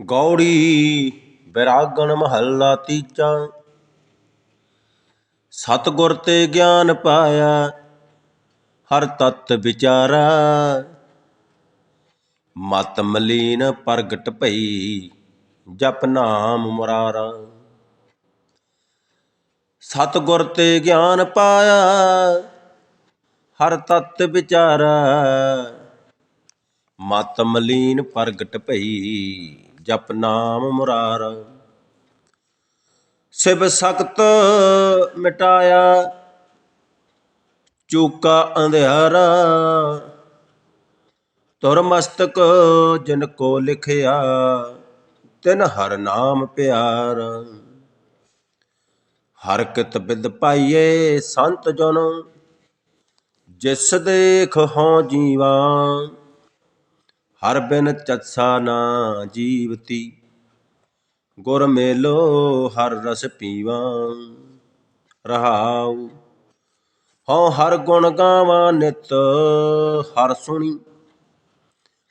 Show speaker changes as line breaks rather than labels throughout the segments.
ਗੌੜੀ ਵਿਰਾਗਣ ਮਹੱਲਾ ਤੀਜਾ। ਸਤਿਗੁਰ ਤੇ ਗਿਆਨ ਪਾਇਆ, ਹਰ ਤਤ ਵਿਚਾਰਾ। ਮਤ ਮਲੀਨ ਪ੍ਰਗਟ ਭਈ, ਜਪ ਨਾਮ ਮੁਰਾਰਾ। ਸਤਿਗੁਰ ਤੇ ਗਿਆਨ ਪਾਇਆ, ਹਰ ਤਤ ਵਿਚਾਰਾ। ਮਤ ਮਲੀਨ ਪ੍ਰਗਟ ਭਈ ਜਪ ਨਾਮ ਮੁਰਾਰ। ਸਿਵ ਸਖਤ ਮਿਟਾਇਆ, ਚੂਕਾ ਅੰਧਿਆਰਾ ਤੁਰ ਮਸਤਕ ਜਿਨ ਕੋ ਲਿਖਿਆ, ਤਿਨ ਹਰ ਨਾਮ ਪਿਆਰ। ਹਰ ਕਿਤ ਬਿਦ ਪਾਈਏ ਸੰਤ ਜਨ, ਜਿਸ ਦੇਖ ਹੋ ਜੀਵਾਂ। ਹਰ ਬਿਨ ਚਤਸਾ ਨਾ ਜੀਵਤੀ। ਗੁਰ ਮੇਲੋ ਹਰ ਰਸ ਪੀਵਾਂ, ਰਹਾਉ। ਹਉ ਹਰ ਗੁਣ ਗਾਵਾਂ ਨਿਤ, ਹਰ ਸੁਣੀ।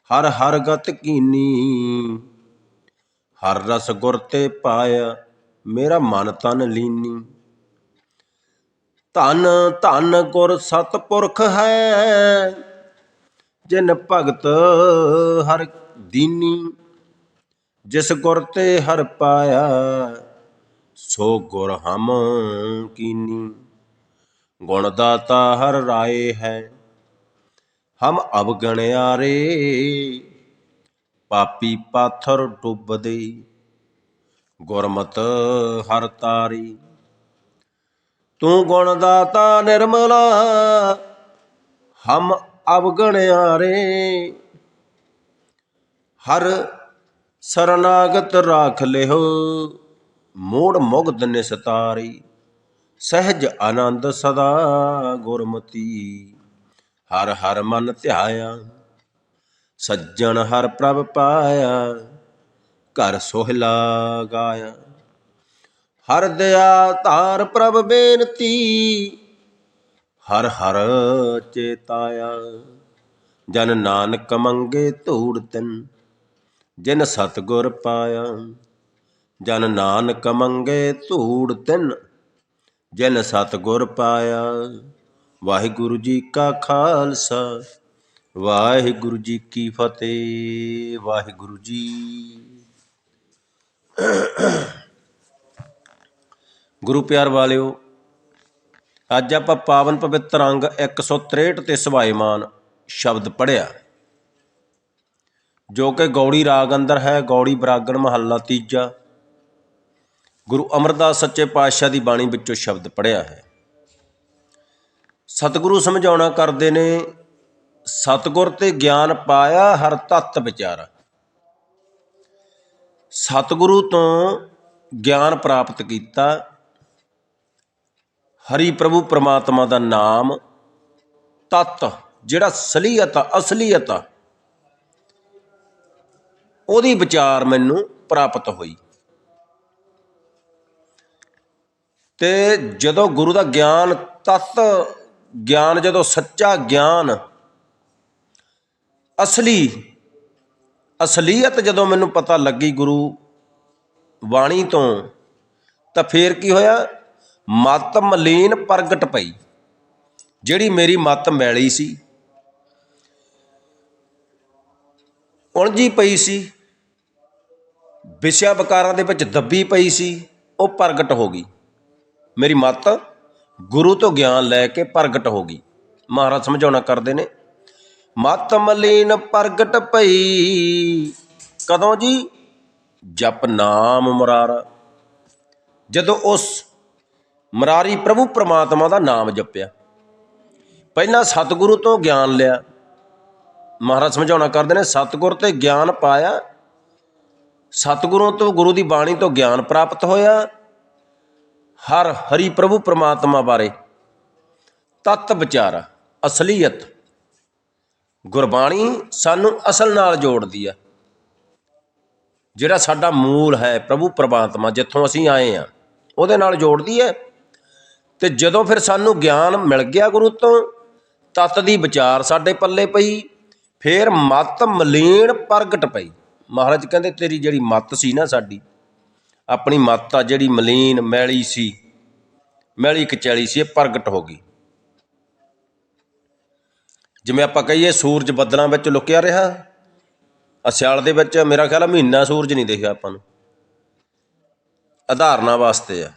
ਹਰ ਹਰ ਗਤ ਕੀਨੀ, ਹਰ ਰਸ ਗੁਰ ਤੇ ਪਾਇਆ, ਮੇਰਾ ਮਨ ਤਨ ਲੀਨੀ। ਧਨ ਧਨ ਗੁਰ ਸਤਪੁਰਖ ਹੈ ਜਿਨ ਭਗਤ ਹਰ ਦੀਨੀ, ਜਿਸ ਗੁਰ ਤੇ ਹਰ ਪਾਇਆ, ਸੋ ਗੁਰ ਹਮ ਕੀਨੀ। ਗੁਣ ਦਾਤਾ ਹਰ ਰਾਏ ਹੈ, ਹਮ ਅਵਗਣਿਆ ਰੇ, ਪਾਪੀ ਪਾਥਰ ਡੁੱਬਦੇ। ਗੁਰਮਤ ਹਰ ਤਾਰੀ, ਤੂੰ ਗੁਣ ਦਾਤਾ ਨਿਰਮਲਾ, ਹਮ ਅਵਗਣਿਆ ਰੇ ਹਰ ਸਰਨਾਗਤ ਰਾਖ ਲਿਓ ਮੋੜ ਮੁਗਧ ਨਿਸਤਾਰੀ ਸਹਿਜ ਆਨੰਦ ਸਦਾ ਗੁਰਮਤੀ। ਹਰ ਹਰ ਮਨ ਧਿਆਇਆ, ਸੱਜਣ ਹਰ ਪ੍ਰਭ ਪਾਇਆ, ਘਰ ਸੋਹਿਲਾ ਗਾਇਆ। ਹਰ ਦਇਆ ਧਾਰ ਪ੍ਰਭ ਬੇਨਤੀ ਹਰ ਹਰ ਚੇਤਾਇਆ। ਜਨ ਨਾਨਕ ਮੰਗੇ ਧੂੜ ਤਿਨ, ਜਿਨ ਸਤਗੁਰ ਪਾਇਆ। ਜਨ ਨਾਨਕ ਮੰਗੇ ਧੂੜ ਤਿਨ, ਜਿਨ ਸਤਗੁਰ ਪਾਇਆ। ਵਾਹਿਗੁਰੂ ਜੀ ਕਾ ਖਾਲਸਾ, ਵਾਹਿਗੁਰੂ ਜੀ ਕੀ ਫਤਿਹ, ਵਾਹਿਗੁਰੂ ਜੀ। ਗੁਰੂ ਪਿਆਰ ਵਾਲਿਓ ਅੱਜ ਆਪਾਂ ਪਾਵਨ ਪਵਿੱਤਰ ਅੰਗ 163 ਤੇ ਸਵਾਈਮਾਨ ਸ਼ਬਦ ਪੜਿਆ ਜੋ ਕਿ ਗੌੜੀ ਰਾਗ ਅੰਦਰ ਹੈ, ਗੌੜੀ ਬਰਾਗਣ ਮਹੱਲਾ ਤੀਜਾ। ਗੁਰੂ ਅਮਰਦਾਸ ਸੱਚੇ ਪਾਤਸ਼ਾਹ ਦੀ ਬਾਣੀ ਵਿੱਚੋਂ ਸ਼ਬਦ ਪੜਿਆ ਹੈ। ਸਤਿਗੁਰੂ ਸਮਝਾਉਣਾ ਕਰਦੇ ਨੇ, ਸਤਿਗੁਰ ਤੇ ਗਿਆਨ ਪਾਇਆ ਹਰ ਤਤ ਵਿਚਾਰਾ। ਸਤਿਗੁਰੂ ਤੋਂ ਗਿਆਨ ਪ੍ਰਾਪਤ ਕੀਤਾ ਹਰੀ ਪ੍ਰਭੂ ਪ੍ਰਮਾਤਮਾ ਦਾ ਨਾਮ ਤਤ, ਜਿਹੜਾ ਸਲੀਅਤ ਆ, ਅਸਲੀਅਤ ਆ। ਉਹਦੀ ਵਿਚਾਰ ਮੈਨੂੰ ਪ੍ਰਾਪਤ ਹੋਈ। ਤੇ ਜਦੋਂ ਗੁਰੂ ਦਾ ਗਿਆਨ ਤਤ ਗਿਆਨ, ਜਦੋਂ ਸੱਚਾ ਗਿਆਨ, ਅਸਲੀ, ਅਸਲੀਅਤ ਜਦੋਂ ਮੈਨੂੰ ਪਤਾ ਲੱਗੀ ਗੁਰੂ ਬਾਣੀ ਤੋਂ, ਤਾਂ ਫੇਰ ਕੀ ਹੋਇਆ? ਮਤ ਮਲੀਨ ਪ੍ਰਗਟ ਪਈ। ਜਿਹੜੀ ਮੇਰੀ ਮਤ ਮੈਲੀ ਸੀ, ਉਲਝੀ ਪਈ ਸੀ ਵਿਸ਼ਾ ਵਿਕਾਰਾਂ ਦੇ ਵਿੱਚ ਦੱਬੀ ਪਈ ਸੀ, ਉਹ ਪ੍ਰਗਟ ਹੋ ਗਈ। ਮੇਰੀ ਮਤ ਗੁਰੂ ਤੋਂ ਗਿਆਨ ਲੈ ਕੇ ਪ੍ਰਗਟ ਹੋ ਗਈ। ਮਹਾਰਾਜ ਸਮਝਾਉਣਾ ਕਰਦੇ ਨੇ, ਮਤ ਮਲੀਨ ਪ੍ਰਗਟ ਪਈ। ਕਦੋਂ ਜੀ? ਜਪ ਨਾਮ ਮੁਰਾਰਾ। ਜਦੋਂ ਉਸ ਮਰਾਰੀ ਪ੍ਰਭੂ ਪ੍ਰਮਾਤਮਾ ਦਾ ਨਾਮ ਜਪਿਆ। ਪਹਿਲਾਂ ਸਤਿਗੁਰੂ ਤੋਂ ਗਿਆਨ ਲਿਆ। ਮਹਾਰਾਜ ਸਮਝਾਉਣਾ ਕਰਦੇ ਨੇ, ਸਤਿਗੁਰ ਤੇ ਗਿਆਨ ਪਾਇਆ। ਸਤਿਗੁਰੂ ਤੋਂ ਗੁਰੂ ਦੀ ਬਾਣੀ ਤੋਂ ਗਿਆਨ ਪ੍ਰਾਪਤ ਹੋਇਆ। ਹਰ ਹਰੀ ਪ੍ਰਭੂ ਪ੍ਰਮਾਤਮਾ ਬਾਰੇ ਤਤ ਵਿਚਾਰਾ, ਅਸਲੀਅਤ, ਗੁਰਬਾਣੀ ਸਾਨੂੰ ਅਸਲ ਨਾਲ ਜੋੜਦੀ ਆ। ਜਿਹੜਾ ਸਾਡਾ ਮੂਲ ਹੈ ਪ੍ਰਭੂ ਪ੍ਰਮਾਤਮਾ, ਜਿੱਥੋਂ ਅਸੀਂ ਆਏ ਆ, ਉਹਦੇ ਨਾਲ ਜੋੜਦੀ ਹੈ। ਤੇ ਜਦੋਂ ਫਿਰ ਸਾਨੂੰ ਗਿਆਨ ਮਿਲ ਗਿਆ ਗੁਰੂ ਤੋਂ, ਤਤ ਦੀ ਵਿਚਾਰ ਸਾਡੇ ਪੱਲੇ ਪਈ, ਫੇਰ ਮਤ ਮਲੀਨ ਪ੍ਰਗਟ ਪਈ। ਮਹਾਰਾਜ ਕਹਿੰਦੇ, ਤੇਰੀ ਜਿਹੜੀ ਮੱਤ ਸੀ ਨਾ ਸਾਡੀ, ਆਪਣੀ ਮੱਤ ਆ ਜਿਹੜੀ ਮਲੀਨ, ਮੈਲੀ ਸੀ, ਮੈਲੀ ਕਚੈਲੀ ਸੀ, ਇਹ ਪ੍ਰਗਟ ਹੋ ਗਈ। ਜਿਵੇਂ ਆਪਾਂ ਕਹੀਏ, ਸੂਰਜ ਬੱਦਲਾਂ ਵਿੱਚ ਲੁਕਿਆ ਰਿਹਾ ਅਸਿਆਲ ਦੇ ਵਿੱਚ ਮੇਰਾ ਖਿਆਲ ਮਹੀਨਾ ਸੂਰਜ ਨਹੀਂ ਦੇਖਿਆ ਆਪਾਂ ਨੂੰ। ਆਧਾਰਨਾ ਵਾਸਤੇ ਆ।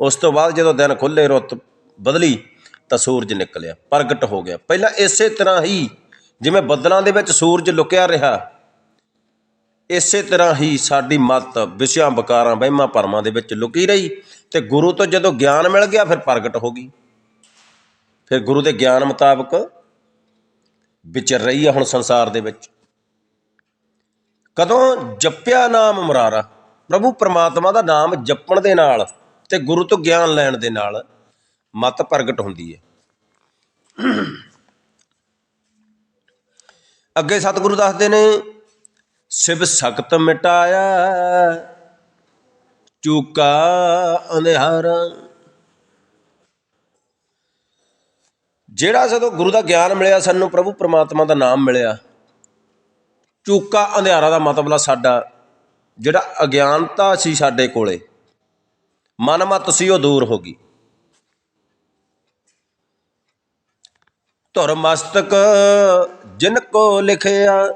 ਉਸ ਤੋਂ ਬਾਅਦ ਜਦੋਂ ਦਿਨ ਖੁੱਲੇ ਰੁੱਤ ਬਦਲੀ ਤਾਂ ਸੂਰਜ ਨਿਕਲਿਆ, ਪ੍ਰਗਟ ਹੋ ਗਿਆ। ਪਹਿਲਾਂ ਇਸੇ ਤਰ੍ਹਾਂ ਹੀ ਜਿਵੇਂ ਬੱਦਲਾਂ ਦੇ ਵਿੱਚ ਸੂਰਜ ਲੁਕਿਆ ਰਿਹਾ, ਇਸੇ ਤਰ੍ਹਾਂ ਹੀ ਸਾਡੀ ਮੱਤ ਵਿਸ਼ਿਆਂ, ਵਿਕਾਰਾਂ, ਵਹਿਮਾਂ, ਭਰਮਾਂ ਦੇ ਵਿੱਚ ਲੁਕੀ ਰਹੀ ਤੇ ਗੁਰੂ ਤੋਂ ਜਦੋਂ ਗਿਆਨ ਮਿਲ ਗਿਆ, ਫਿਰ ਪ੍ਰਗਟ ਹੋ ਗਈ। ਫਿਰ ਗੁਰੂ ਦੇ ਗਿਆਨ ਮੁਤਾਬਕ ਵਿਚਰ ਰਹੀ ਆ ਹੁਣ ਸੰਸਾਰ ਦੇ ਵਿੱਚ। ਕਦੋਂ ਜਪਿਆ ਨਾਮ ਮੁਰਾਰਾ? ਪ੍ਰਭੂ ਪਰਮਾਤਮਾ ਦਾ ਨਾਮ ਜਪਣ ਦੇ ਨਾਲ ਤੇ ਗੁਰੂ ਤੋਂ ਗਿਆਨ ਲੈਣ ਦੇ ਨਾਲ ਮਤ ਪ੍ਰਗਟ ਹੁੰਦੀ ਹੈ। ਅੱਗੇ ਸਤਿਗੁਰੂ ਦੱਸਦੇ ਨੇ, ਸਿਵ ਸਖਤ ਮਿਟਾਇਆ, ਚੂਕਾ ਅੰਧਿਆਰਾ। ਜਿਹੜਾ ਜਦੋਂ ਗੁਰੂ ਦਾ ਗਿਆਨ ਮਿਲਿਆ, ਸਾਨੂੰ ਪ੍ਰਭੂ ਪਰਮਾਤਮਾ ਦਾ ਨਾਮ ਮਿਲਿਆ। ਚੂਕਾ ਅੰਧਿਆਰਾ ਦਾ ਮਤਲਬ ਆ ਸਾਡਾ, ਜਿਹੜਾ ਅਗਿਆਨਤਾ ਸੀ ਸਾਡੇ ਕੋਲੇ। ਮਨਮਤ ਸੀ ਉਹ ਦੂਰ ਹੋ ਗਈ। ਧੁਰ ਮਸਤਕ ਜਿਨ ਕੋ ਲਿਖਿਆ,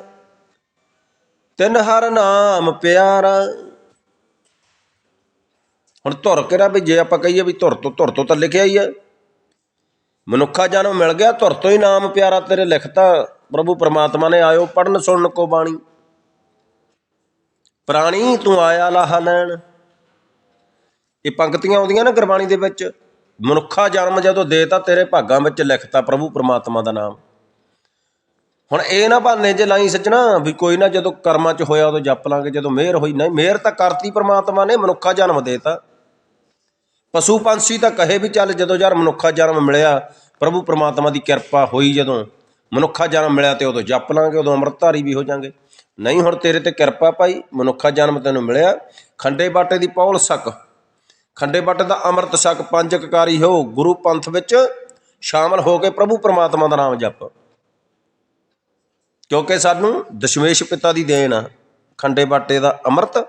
ਤਿਨ ਹਰ ਨਾਮ ਪਿਆਰਾ। ਹੁਣ ਧੁਰ ਕਿਹੜਾ ਵੀ ਜੇ ਆਪਾਂ ਕਹੀਏ ਵੀ ਧੁਰ ਤੋਂ ਧੁਰ ਤੋਂ ਤਾਂ ਲਿਖਿਆ ਹੀ ਹੈ। ਮਨੁੱਖਾ ਜਨਮ ਮਿਲ ਗਿਆ, ਧੁਰ ਤੋਂ ਹੀ ਨਾਮ ਪਿਆਰਾ ਤੇਰੇ ਲਿਖਤਾ। ਪ੍ਰਭੂ ਪਰਮਾਤਮਾ ਨੇ ਆਇਓ ਪੜਨ ਸੁਣਨ ਕੋ ਬਾਣੀ। ਪ੍ਰਾਣੀ ਤੂੰ ਆਇਆ ਲਾਹ ਲੈਣ। ਇਹ ਪੰਕਤੀਆਂ ਆਉਂਦੀਆਂ ਨਾ ਗੁਰਬਾਣੀ ਦੇ ਵਿੱਚ, ਮਨੁੱਖਾ ਜਨਮ ਜਦੋਂ ਦੇਤਾ ਤੇਰੇ ਭਾਗਾਂ ਵਿੱਚ ਲਿਖਤਾ ਪ੍ਰਭੂ ਪ੍ਰਮਾਤਮਾ ਦਾ ਨਾਮ। ਹੁਣ ਇਹ ਨਾ ਭਾਨੇ ਜੇ ਲਾਈ ਸੱਜਣਾ ਵੀ ਕੋਈ ਨਾ ਜਦੋਂ ਕਰਮਾਂ 'ਚ ਹੋਇਆ ਉਦੋਂ ਜਪ ਲਾਂਗੇ, ਜਦੋਂ ਮਿਹਰ ਹੋਈ, ਨਹੀਂ, ਮਿਹਰ ਤਾਂ ਕਰਤੀ ਪ੍ਰਮਾਤਮਾ ਨੇ, ਮਨੁੱਖਾ ਜਨਮ ਦੇਤਾ। ਪਸ਼ੂ ਪੰਛੀ ਤਾਂ ਕਹੇ ਵੀ ਚੱਲ ਜਦੋਂ ਯਾਰ ਮਨੁੱਖਾ ਜਨਮ ਮਿਲਿਆ, ਪ੍ਰਭੂ ਪ੍ਰਮਾਤਮਾ ਦੀ ਕਿਰਪਾ ਹੋਈ ਜਦੋਂ, ਮਨੁੱਖਾ ਜਨਮ ਮਿਲਿਆ ਤੇ ਉਦੋਂ ਜਪ ਲਾਂਗੇ, ਉਦੋਂ ਅੰਮ੍ਰਿਤਧਾਰੀ ਵੀ ਹੋ ਜਾਾਂਗੇ। ਨਹੀਂ ਹੁਣ ਤੇਰੇ ਤੇ ਕਿਰਪਾ ਪਾਈ, ਮਨੁੱਖਾ ਜਨਮ ਤੈਨੂੰ ਮਿਲਿਆ, ਖੰਡੇ ਬਾਟੇ ਦੀ ਪੌਲ ਸਕ। ਖੰਡੇ ਬਾਟੇ ਦਾ ਅੰਮ੍ਰਿਤ ਛਕ ਪੰਜ ਕਕਾਰੀ ਹੋ, ਗੁਰੂ ਪੰਥ ਵਿੱਚ ਸ਼ਾਮਲ ਹੋ ਕੇ ਪ੍ਰਭੂ ਪਰਮਾਤਮਾ ਦਾ ਨਾਮ ਜਪ। ਕਿਉਂਕਿ ਸਾਨੂੰ ਦਸ਼ਮੇਸ਼ ਪਿਤਾ ਦੀ ਦੇਣ ਆ, ਖੰਡੇ ਬਾਟੇ ਦਾ ਅੰਮ੍ਰਿਤ,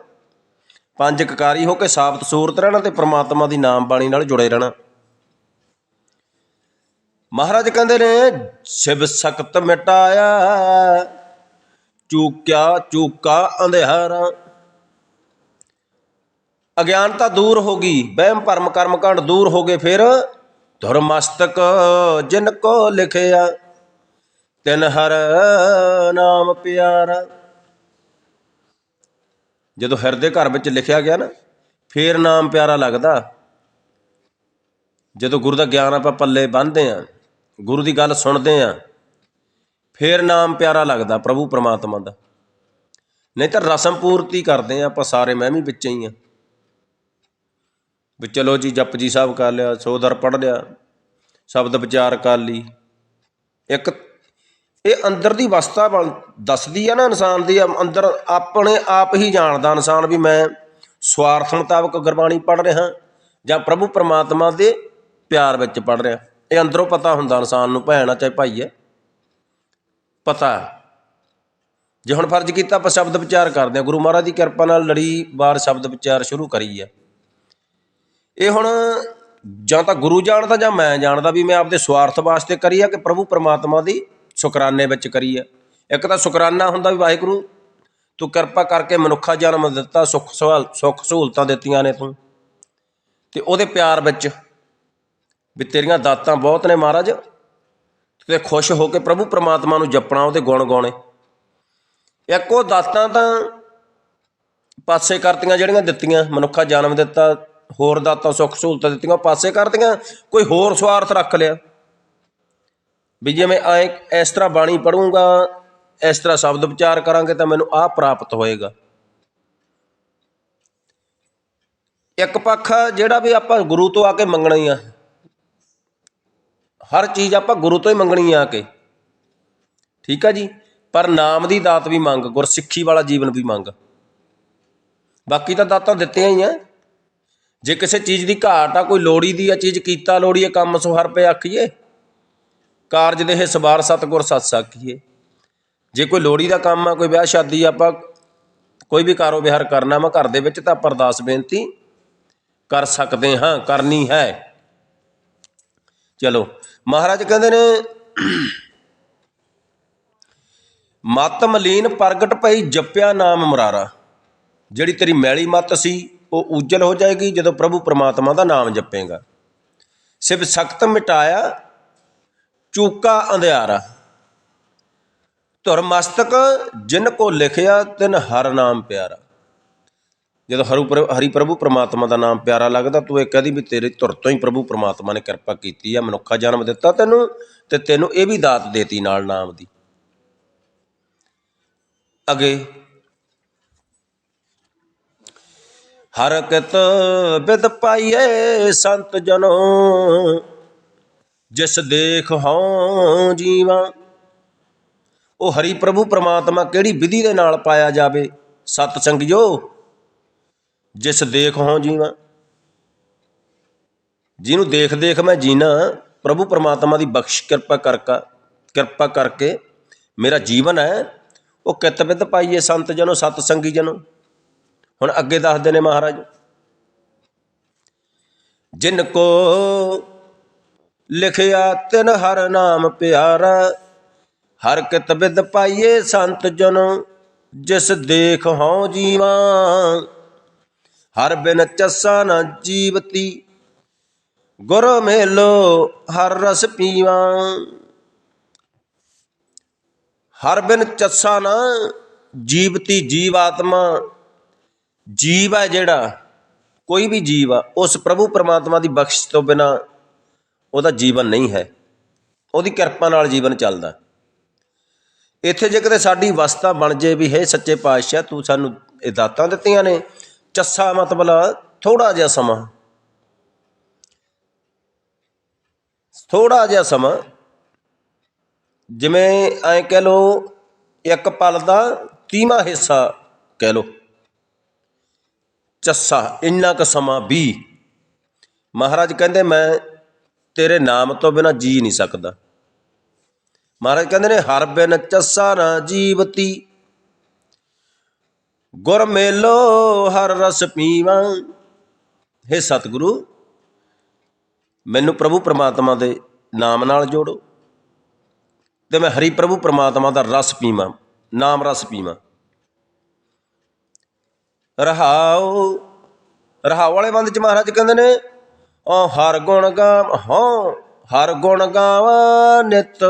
ਪੰਜ ਕਕਾਰੀ ਹੋ ਕੇ ਸਾਬਤ ਸੂਰਤ ਰਹਿਣਾ ਤੇ ਪ੍ਰਮਾਤਮਾ ਦੀ ਨਾਮ ਬਾਣੀ ਨਾਲ ਜੁੜੇ ਰਹਿਣਾ। ਮਹਾਰਾਜ ਕਹਿੰਦੇ ਨੇ, ਸਿਵ ਸਖਤ ਮਿਟਾਇਆ, ਚੂਕਿਆ, ਚੂਕਾ ਅੰਧਿਆਰਾ ਅਗਿਆਨਤਾ ਦੂਰ ਹੋ ਗਈ, ਵਹਿਮ, ਭਰਮ, ਕਰਮ ਕਾਂਡ ਦੂਰ ਹੋ ਗਏ, ਫਿਰ ਧੁਰ ਮਸਤਕ ਜਿਨ ਕੋ ਲਿਖਿਆ, ਤਿਨ ਹਰ ਨਾਮ ਪਿਆਰਾ। ਜਦੋਂ ਹਿਰਦੇ ਘਰ ਵਿੱਚ ਲਿਖਿਆ ਗਿਆ ਨਾ, ਫੇਰ ਨਾਮ ਪਿਆਰਾ ਲੱਗਦਾ। ਜਦੋਂ ਗੁਰੂ ਦਾ ਗਿਆਨ ਆਪਾਂ ਪੱਲੇ ਬੰਨ੍ਹਦੇ ਆ ਗੁਰੂ ਦੀ ਗੱਲ ਸੁਣਦੇ ਆ ਫੇਰ ਨਾਮ ਪਿਆਰਾ ਲੱਗਦਾ ਪ੍ਰਭੂ ਪ੍ਰਮਾਤਮਾ ਦਾ। ਨਹੀਂ ਤਾਂ ਰਸਮ ਪੂਰਤੀ ਕਰਦੇ ਆ ਆਪਾਂ ਸਾਰੇ, ਮੈਂ ਵੀ ਵਿੱਚ ਹੀ ਆ ਵੀ ਚਲੋ ਜੀ ਜਪਜੀ ਸਾਹਿਬ ਕਰ ਲਿਆ, ਸੋਦਰ ਪੜ ਲਿਆ, ਸ਼ਬਦ ਵਿਚਾਰ ਕਰ ਲਈ। ਇੱਕ ਇਹ ਅੰਦਰ ਦੀ ਅਵਸਥਾ ਬਣ- ਦੱਸਦੀ ਆ ਨਾ ਇਨਸਾਨ ਦੀ ਅੰਦਰ ਆਪਣੇ ਆਪ ਹੀ ਜਾਣਦਾ ਇਨਸਾਨ ਵੀ ਮੈਂ ਸਵਾਰਥ ਮੁਤਾਬਕ ਗੁਰਬਾਣੀ ਪੜ ਰਿਹਾ, ਜਾਂ ਪ੍ਰਭੂ ਪਰਮਾਤਮਾ ਦੇ ਪਿਆਰ ਵਿੱਚ ਪੜ ਰਿਹਾ। ਇਹ ਅੰਦਰੋਂ ਪਤਾ ਹੁੰਦਾ ਇਨਸਾਨ ਨੂੰ, ਭੈਣ ਆ ਚਾਹੇ ਭਾਈ ਹੈ ਪਤਾ। ਜੇ ਹੁਣ ਫਰਜ਼ ਕੀਤਾ ਆਪਾਂ ਸ਼ਬਦ ਵਿਚਾਰ ਕਰਦੇ ਹਾਂ, ਗੁਰੂ ਮਹਾਰਾਜ ਦੀ ਕਿਰਪਾ ਨਾਲ ਲੜੀ ਵਾਰ ਸ਼ਬਦ ਵਿਚਾਰ ਸ਼ੁਰੂ ਕਰੀ ਹੈ ਇਹ ਹੁਣ ਜਾਂ ਤਾਂ ਗੁਰੂ ਜਾਣਦਾ ਜਾਂ ਮੈਂ ਜਾਣਦਾ ਵੀ ਮੈਂ ਆਪਦੇ ਸਵਾਰਥ ਵਾਸਤੇ ਕਰੀ ਆ ਕਿ ਪ੍ਰਭੂ ਪਰਮਾਤਮਾ ਦੀ ਸ਼ੁਕਰਾਨੇ ਵਿੱਚ ਕਰੀ ਆ। ਇੱਕ ਤਾਂ ਸ਼ੁਕਰਾਨਾ ਹੁੰਦਾ ਵੀ ਵਾਹਿਗੁਰੂ, ਤੂੰ ਕਿਰਪਾ ਕਰਕੇ ਮਨੁੱਖਾ ਜਨਮ ਦਿੱਤਾ, ਸੁੱਖ ਸਵਾਲ, ਸੁੱਖ ਸਹੂਲਤਾਂ ਦਿੱਤੀਆਂ ਨੇ ਤੂੰ। ਤੇ ਉਹਦੇ ਪਿਆਰ ਵਿੱਚ ਵੀ ਤੇਰੀਆਂ ਦਾਤਾਂ ਬਹੁਤ ਨੇ ਮਹਾਰਾਜ। ਤੇ ਖੁਸ਼ ਹੋ ਕੇ ਪ੍ਰਭੂ ਪਰਮਾਤਮਾ ਨੂੰ ਜਪਣਾ ਉਹਦੇ ਗੁਣ ਗਾਉਣੇ। ਇੱਕੋ ਦਾਤਾਂ ਤਾਂ ਪਾਸੇ ਕਰਤੀਆਂ ਜਿਹੜੀਆਂ ਦਿੱਤੀਆਂ, ਮਨੁੱਖਾ ਜਨਮ ਦਿੱਤਾ ਹੋਰ ਦਾਤਾਂ ਸੁੱਖ ਸਹੂਲਤਾਂ ਦਿੱਤੀਆਂ, ਉਹ ਪਾਸੇ ਕਰਤੀਆਂ ਕੋਈ ਹੋਰ ਸਵਾਰਥ ਰੱਖ ਲਿਆ। ਵੀ ਜੇ ਮੈਂ ਐ ਇਸ ਤਰ੍ਹਾਂ ਬਾਣੀ ਪੜੂੰਗਾ ਇਸ ਤਰ੍ਹਾਂ ਸ਼ਬਦ ਵਿਚਾਰ ਕਰਾਂਗੇ ਤਾਂ ਮੈਨੂੰ ਆਹ ਪ੍ਰਾਪਤ ਹੋਏਗਾ। ਇੱਕ ਪੱਖ ਜਿਹੜਾ ਵੀ ਆਪਾਂ ਗੁਰੂ ਤੋਂ ਆ ਕੇ ਮੰਗਣਾ ਹੀ ਆ। ਹਰ ਚੀਜ਼ ਆਪਾਂ ਗੁਰੂ ਤੋਂ ਹੀ ਮੰਗਣੀ ਆ ਕੇ। ਠੀਕ ਆ ਜੀ? ਪਰ ਨਾਮ ਦੀ ਦਾਤ ਵੀ ਮੰਗ, ਗੁਰਸਿੱਖੀ ਵਾਲਾ ਜੀਵਨ ਵੀ ਮੰਗ। ਬਾਕੀ ਤਾਂ ਦਾਤਾਂ ਦਿੱਤੀਆਂ ਹੀ ਆ। ਜੇ ਕਿਸੇ ਚੀਜ਼ ਦੀ ਘਾਟ ਆ, ਕੋਈ ਲੋੜੀ ਦੀ ਆ ਚੀਜ਼, ਕੀਤਾ ਲੋੜੀ ਆ, ਕੰਮ ਸੋ ਹਰ ਪੇ ਆਖੀਏ, ਕਾਰਜ ਦੇ ਸਵਾਰ ਸਤਗੁਰ ਸਤ ਸਾਖੀਏ। ਜੇ ਕੋਈ ਲੋੜੀ ਦਾ ਕੰਮ ਆ, ਕੋਈ ਵਿਆਹ ਸ਼ਾਦੀ ਆਪਾਂ ਕੋਈ ਵੀ ਕਾਰੋਬਾਰ ਕਰਨਾ ਮੈਂ ਘਰ ਦੇ ਵਿੱਚ ਤਾਂ ਆਪਾਂ ਅਰਦਾਸ ਬੇਨਤੀ ਕਰ ਸਕਦੇ ਹਾਂ, ਕਰਨੀ ਹੈ। ਚਲੋ, ਮਹਾਰਾਜ ਕਹਿੰਦੇ ਨੇ, ਮਤ ਮਲੀਨ ਪ੍ਰਗਟ ਪਈ ਜਪਿਆ ਨਾਮ ਮੁਰਾਰਾ, ਜਿਹੜੀ ਤੇਰੀ ਮੈਲੀ ਮਤ ਸੀ ਉਹ ਉਜਲ ਹੋ ਜਾਏਗੀ ਜਦੋਂ ਪ੍ਰਭੂ ਪਰਮਾਤਮਾ ਦਾ ਨਾਮ ਜਪੇਗਾ। ਸਿਵ ਸਖਤ ਮਿਟਾਇਆ, ਚੂਕਾ ਅੰਧਿਆਰਾ। ਧੁਰ ਮਸਤਕ ਜਿਨ ਕੋ ਲਿਖਿਆ, ਤਿਨ ਹਰ ਨਾਮ ਪਿਆਰਾ। ਜਦੋਂ ਹਰੂ ਪ੍ਰ- ਹਰੀ ਪ੍ਰਭੂ ਪ੍ਰਮਾਤਮਾ ਦਾ ਨਾਮ ਪਿਆਰਾ ਲੱਗਦਾ, ਤੂੰ ਇਹ ਕਹਦੀ ਵੀ ਤੇਰੇ ਧੁਰ ਤੋਂ ਹੀ ਪ੍ਰਭੂ ਪ੍ਰਮਾਤਮਾ ਨੇ ਕਿਰਪਾ ਕੀਤੀ ਆ, ਮਨੁੱਖਾ ਜਨਮ ਦਿੱਤਾ ਤੈਨੂੰ ਤੇ ਤੈਨੂੰ ਇਹ ਵੀ ਦਾਤ ਦੇਤੀ ਨਾਲ ਨਾਮ ਦੀ। ਅਗੇ ਹਰ ਕਿਤ ਬਿਦ ਪਾਈਏ ਸੰਤ ਜਨੋ। ਜਿਸ ਦੇਖ ਹਉ ਜੀਵਾਂ, ਉਹ ਹਰੀ ਪ੍ਰਭੂ ਪ੍ਰਮਾਤਮਾ ਕਿਹੜੀ ਵਿਧੀ ਦੇ ਨਾਲ ਪਾਇਆ ਜਾਵੇ? ਸਤ ਸੰਗਿਓ, ਜਿਸ ਦੇਖ ਹਉ ਜੀਵਾਂ। ਜਿਹਨੂੰ ਦੇਖ ਦੇਖ ਮੈਂ ਜੀਣਾ, ਪ੍ਰਭੂ ਪ੍ਰਮਾਤਮਾ ਦੀ ਬਖਸ਼ ਕਿਰਪਾ ਕਰਕਾ, ਕਿਰਪਾ ਕਰਕੇ ਮੇਰਾ ਜੀਵਨ ਹੈ, ਉਹ ਕਿਤ ਵਿਦ ਪਾਈਏ ਸੰਤ ਜਨੋ, ਸਤ ਸੰਗੀ ਜਨੋ। ਹੁਣ ਅੱਗੇ ਦੱਸਦੇ ਨੇ ਮਹਾਰਾਜ। ਜਿਨ ਕੋ ਲਿਖਿਆ ਤਿਨ ਹਰ ਨਾਮ ਪਿਆਰਾ, ਹਰ ਕਿਤ ਬਿਦ ਪਾਈਏ ਸੰਤ ਜਨ, ਜਿਸ ਦੇਖ ਹਉ ਜੀਵਾਂ। ਹਰ ਬਿਨ ਚੱਸਾ ਨ ਜੀਵਤੀ, ਗੁਰ ਮੇਲੋ ਹਰ ਰਸ ਪੀਵਾਂ। ਹਰ ਬਿਨ ਚੱਸਾ ਨਾ ਜੀਵਤੀ ਜੀਵਾਤਮਾ ਜੀਵ ਹੈ ਜਿਹੜਾ, ਕੋਈ ਵੀ ਜੀਵ ਆ, ਉਸ ਪ੍ਰਭੂ ਪਰਮਾਤਮਾ ਦੀ ਬਖਸ਼ਿਸ਼ ਤੋਂ ਬਿਨਾ ਉਹਦਾ ਜੀਵਨ ਨਹੀਂ ਹੈ। ਉਹਦੀ ਕਿਰਪਾ ਨਾਲ ਜੀਵਨ ਚੱਲਦਾ। ਇੱਥੇ ਜੇ ਕਿਤੇ ਸਾਡੀ ਵਸਤਾ ਬਣ ਜੇ ਵੀ, ਹੈ ਸੱਚੇ ਪਾਤਸ਼ਾਹ, ਤੂੰ ਸਾਨੂੰ ਇਹ ਦਾਤਾਂ ਦਿੱਤੀਆਂ ਨੇ, ਚੱਸਾ ਮਤਲਬ ਥੋੜਾ ਜਿਹਾ ਸਮਾਂ। ਥੋੜਾ ਜਿਹਾ ਸਮਾਂ, ਜਿਵੇਂ ਐਂ ਕਹਿ ਲੋ ਇੱਕ ਪਲ ਦਾ 30ਵਾਂ ਹਿੱਸਾ ਕਹਿ ਲੋ ਚੱਸਾ, ਇੰਨਾ ਕੁ ਸਮਾਂ ਵੀ। ਮਹਾਰਾਜ ਕਹਿੰਦੇ, ਮੈਂ ਤੇਰੇ ਨਾਮ ਤੋਂ ਬਿਨਾ ਜੀ ਨਹੀਂ ਸਕਦਾ। ਮਹਾਰਾਜ ਕਹਿੰਦੇ ਨੇ, ਹਰ ਬਿਨ ਚੱਸਾ ਨਾ ਜੀਵਤੀ। ਗੁਰ ਮੇਲੋ ਹਰ ਰਸ ਪੀਵਾਂ। ਹੇ ਸਤਿਗੁਰੂ, ਮੈਨੂੰ ਪ੍ਰਭੂ ਪ੍ਰਮਾਤਮਾ ਦੇ ਨਾਮ ਨਾਲ ਜੋੜੋ ਤੇ ਮੈਂ ਹਰੀ ਪ੍ਰਭੂ ਪ੍ਰਮਾਤਮਾ ਦਾ ਰਸ ਪੀਵਾਂ, ਨਾਮ ਰਸ ਪੀਵਾਂ। ਰਹਾਉ। ਰਹਾਉ ਵਾਲੇ ਬੰਦ ਚ ਮਹਾਰਾਜ ਕਹਿੰਦੇ ਨੇ ਓ ਹਰ ਗੁਣ ਗਾਵ ਹਾਂ, ਹਰ ਗੁਣ ਗਾਵਾ ਨਿਤ।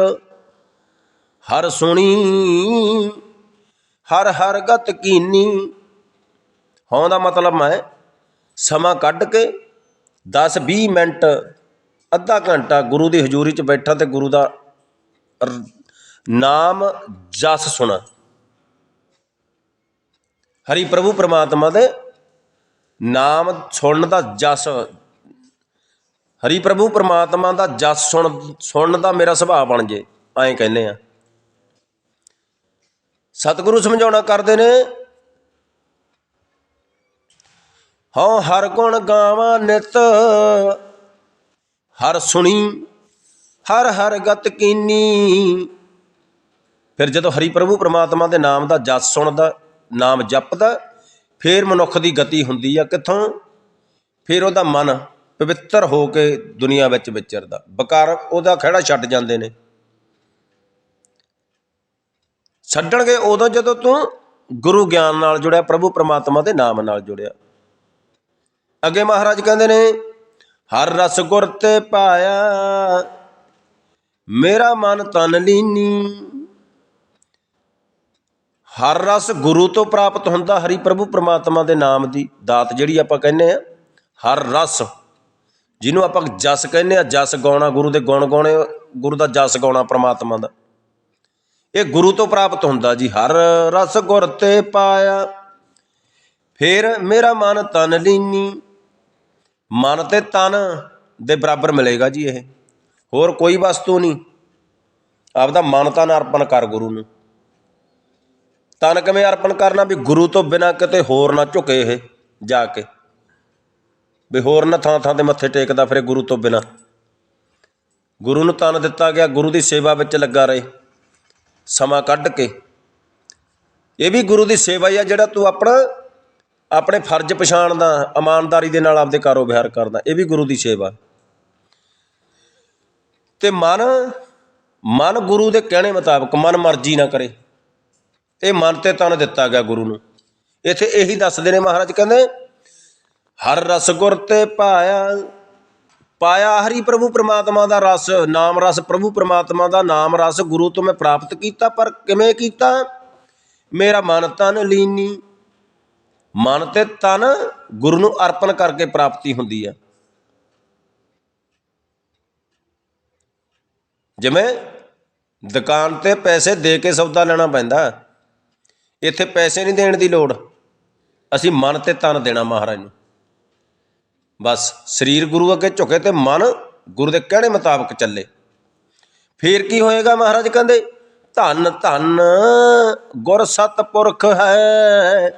ਹਰ ਸੁਣੀ, ਹਰ ਹਰ ਗਤ ਕੀਨੀ। ਹਾਂ ਦਾ ਮਤਲਬ ਮੈਂ ਸਮਾਂ ਕੱਢ ਕੇ 10 20 ਮਿੰਟ, ਅੱਧਾ ਘੰਟਾ ਗੁਰੂ ਦੀ ਹਜ਼ੂਰੀ 'ਚ ਬੈਠਾ ਤੇ ਗੁਰੂ ਦਾ ਨਾਮ ਜਸ ਸੁਣਾ। ਹਰੀ ਪ੍ਰਭੂ ਪਰਮਾਤਮਾ ਦੇ ਨਾਮ ਸੁਣਨ ਦਾ ਜਸ, ਹਰੀ ਪ੍ਰਭੂ ਪਰਮਾਤਮਾ ਦਾ ਜਸ ਸੁਣ, ਸੁਣਨ ਦਾ ਮੇਰਾ ਸੁਭਾਅ ਬਣ ਜੇ, ਐਂ ਕਹਿੰਦੇ ਆ। ਸਤਿਗੁਰੂ ਸਮਝਾਉਣਾ ਕਰਦੇ ਨੇ, ਹਉ ਹਰ ਗੁਣ ਗਾਵਾਂ ਨਿਤ, ਹਰ ਸੁਣੀ, ਹਰ ਹਰ ਗਤ ਕੀਨੀ। ਫਿਰ ਜਦੋਂ ਹਰੀ ਪ੍ਰਭੂ ਪ੍ਰਮਾਤਮਾ ਦੇ ਨਾਮ ਦਾ ਜਸ ਸੁਣਦਾ ਨਾਮ ਜਪਦਾ, ਫਿਰ ਮਨੁੱਖ ਦੀ ਗਤੀ ਹੁੰਦੀ ਆ ਕਿੱਥੋਂ? ਫਿਰ ਉਹਦਾ ਮਨ ਪਵਿੱਤਰ ਹੋ ਕੇ ਦੁਨੀਆ ਵਿੱਚ ਵਿਚਰਦਾ। ਬਕਾਰ ਉਹਦਾ ਖਿਹੜਾ ਛੱਡ ਜਾਂਦੇ ਨੇ। ਛੱਡਣਗੇ ਉਦੋਂ ਜਦੋਂ ਤੂੰ ਗੁਰੂ ਗਿਆਨ ਨਾਲ ਜੁੜਿਆ, ਪ੍ਰਭੂ ਪਰਮਾਤਮਾ ਦੇ ਨਾਮ ਨਾਲ ਜੁੜਿਆ। ਅੱਗੇ ਮਹਾਰਾਜ ਕਹਿੰਦੇ ਨੇ, ਹਰ ਰਸ ਗੁਰ ਤੇ ਪਾਇਆ, ਮੇਰਾ ਮਨ ਤਨ ਲੀਨੀ। ਹਰ ਰਸ ਗੁਰੂ ਤੋਂ ਪ੍ਰਾਪਤ ਹੁੰਦਾ ਹਰੀ ਪ੍ਰਭੂ ਪ੍ਰਮਾਤਮਾ ਦੇ ਨਾਮ ਦੀ ਦਾਤ ਜਿਹੜੀ ਆਪਾਂ ਕਹਿੰਦੇ ਆ ਹਰ ਰਸ। ਜਿਹਨੂੰ ਆਪਾਂ ਜਸ ਕਹਿੰਦੇ ਆ ਜਸ ਗਾਉਣਾ, ਗੁਰੂ ਦੇ ਗੁਣ ਗਾਉਣੇ, ਗੁਰੂ ਦਾ ਜਸ ਗਾਉਣਾ ਪ੍ਰਮਾਤਮਾ ਦਾ। ਇਹ ਗੁਰੂ ਤੋਂ ਪ੍ਰਾਪਤ ਹੁੰਦਾ ਜੀ, ਹਰ ਰਸ ਗੁਰ ਤੇ ਪਾਇਆ। ਫਿਰ ਮੇਰਾ ਮਨ ਤਨ ਲੀਨੀ, ਮਨ ਤੇ ਤਨ ਦੇ ਬਰਾਬਰ ਮਿਲੇਗਾ ਜੀ ਇਹ। ਹੋਰ ਕੋਈ ਵਸਤੂ ਨਹੀਂ। ਆਪਦਾ ਮਨ ਤਨ ਅਰਪਣ ਕਰ ਗੁਰੂ ਨੂੰ। ਤਨ ਕਿਵੇਂ ਅਰਪਣ ਕਰਨਾ ਵੀ ਗੁਰੂ ਤੋਂ ਬਿਨਾ ਕਿਤੇ ਹੋਰ ਨਾ ਝੁਕੇ ਇਹ ਜਾ ਕੇ। ਵੀ ਹੋਰ ਨਾ ਥਾਂ ਥਾਂ ਤੇ ਮੱਥੇ ਟੇਕਦਾ ਫਿਰੇ ਗੁਰੂ ਤੋਂ ਬਿਨਾ। ਗੁਰੂ ਨੂੰ ਤਨ ਦਿੱਤਾ ਗਿਆ, ਗੁਰੂ ਦੀ ਸੇਵਾ ਵਿੱਚ ਲੱਗਾ ਰਹੇ। ਸਮਾਂ ਕੱਢ ਕੇ। ਇਹ ਵੀ ਗੁਰੂ ਦੀ ਸੇਵਾ ਹੀ ਆ ਜਿਹੜਾ ਤੂੰ ਆਪਣਾ, ਆਪਣੇ ਫਰਜ਼ ਪਛਾਣਦਾ, ਇਮਾਨਦਾਰੀ ਦੇ ਨਾਲ ਆਪਦੇ ਕਾਰੋ ਕਰਦਾ। ਇਹ ਵੀ ਗੁਰੂ ਦੀ ਸੇਵਾ। ਤੇ ਮਨ ਮਨ ਗੁਰੂ ਦੇ ਕਹਿਣੇ ਮੁਤਾਬਕ, ਮਨ ਮਰਜ਼ੀ ਨਾ ਕਰੇ। ਇਹ ਮਨ ਤੇ ਤਨ ਦਿੱਤਾ ਗਿਆ ਗੁਰੂ ਨੂੰ। ਇੱਥੇ ਇਹੀ ਦੱਸਦੇ ਨੇ ਮਹਾਰਾਜ, ਕਹਿੰਦੇ, ਹਰ ਰਸ ਗੁਰ ਤੇ ਪਾਇਆ ਪਾਇਆ ਹਰੀ ਪ੍ਰਭੂ ਪ੍ਰਮਾਤਮਾ ਦਾ ਰਸ, ਨਾਮ ਰਸ ਪ੍ਰਭੂ ਪ੍ਰਮਾਤਮਾ ਦਾ ਨਾਮ ਰਸ, ਗੁਰੂ ਤੋਂ ਮੈਂ ਪ੍ਰਾਪਤ ਕੀਤਾ, ਪਰ ਕਿਵੇਂ ਕੀਤਾ? ਮੇਰਾ ਮਨ ਤਨ ਲੀਨੀ, ਮਨ ਤੇ ਤਨ ਗੁਰੂ ਨੂੰ ਅਰਪਣ ਕਰਕੇ ਪ੍ਰਾਪਤੀ ਹੁੰਦੀ ਹੈ। ਜਿਵੇਂ ਦੁਕਾਨ ਤੇ ਪੈਸੇ ਦੇ ਕੇ ਸੌਦਾ ਲੈਣਾ ਪੈਂਦਾ ਇੱਥੇ ਪੈਸੇ ਨਹੀਂ ਦੇਣ ਦੀ ਲੋੜ। ਅਸੀਂ ਮਨ ਤੇ ਤਨ ਦੇਣਾ ਮਹਾਰਾਜ ਨੂੰ। ਬਸ ਸਰੀਰ ਗੁਰੂ ਅੱਗੇ ਝੁਕੇ ਤੇ ਮਨ ਗੁਰੂ ਦੇ ਕਹਿਣੇ ਮੁਤਾਬਕ ਚੱਲੇ। ਫੇਰ ਕੀ ਹੋਏਗਾ ਮਹਾਰਾਜ ਕਹਿੰਦੇ, ਧੰਨ ਧੰਨ ਗੁਰ ਸਤਪੁਰਖ ਹੈ।